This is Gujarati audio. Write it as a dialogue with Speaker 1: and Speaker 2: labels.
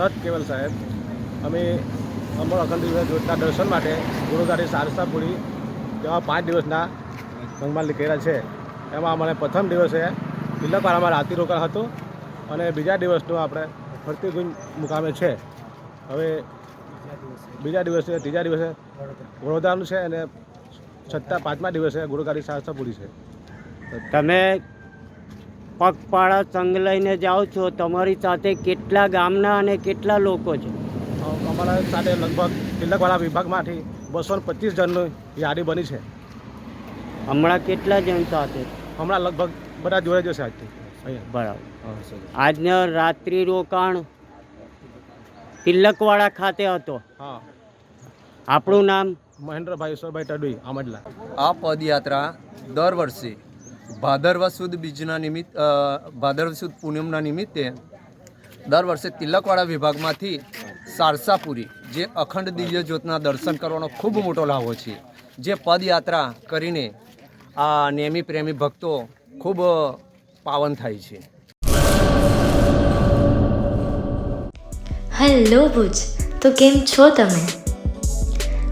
Speaker 1: સત કેવલ સાહેબ. અમે અમર અખંડ દિવસ દર્શન માટે ગુરુગાડી સારસાપુરી જેવા પાંચ દિવસના ગંગમાલી કર્યા છે. એમાં અમારે પ્રથમ દિવસે તિલકવાડામાં રાતી રોકાણ હતું અને બીજા દિવસનું આપણે ફરતી ગુંજ મુકામે છે. હવે બીજા દિવસે, ત્રીજા દિવસે વડોદરાનું છે અને છઠ્ઠા પાંચમા દિવસે ગુરુકારી સારસાપુરી છે.
Speaker 2: તમે પગપાળા સંઘ લઈને જાઓ છો તમારી સાથે કેટલા ગામના અને કેટલા લોકો છે?
Speaker 1: અમારા સાથે લગભગ તિલકવાળા વિભાગમાંથી બસો ને પચીસ જણની યાદી બની છે.
Speaker 2: હમણાં કેટલા જણ સાથે?
Speaker 1: હમણાં લગભગ બધા જોડે જશે આજથી.
Speaker 2: બરાબર. આજનો રાત્રિ રોકાણ તિલકવાડા ખાતે હતો.
Speaker 1: હા.
Speaker 2: આપણું નામ?
Speaker 1: મહેન્દ્રભાઈ ઈશ્વરભાઈ ટડવી આમડલા
Speaker 3: આ પદયાત્રા દર વર્ષે ભાદરવા સુદ બીજના નિમિત્ત ભાદરવા સુદ પૂનમના નિમિત્તે દર વર્ષે તિલકવાડા વિભાગમાંથી સારસાપુરી, જે અખંડ દિવ્ય જ્યોતના દર્શન કરવાનો ખૂબ મોટો લાભો છે, જે પદયાત્રા કરીને આ નેમી પ્રેમી ભક્તો ખૂબ પાવન થાય છે.
Speaker 4: હેલો ભુજ, તો કેમ છો તમે?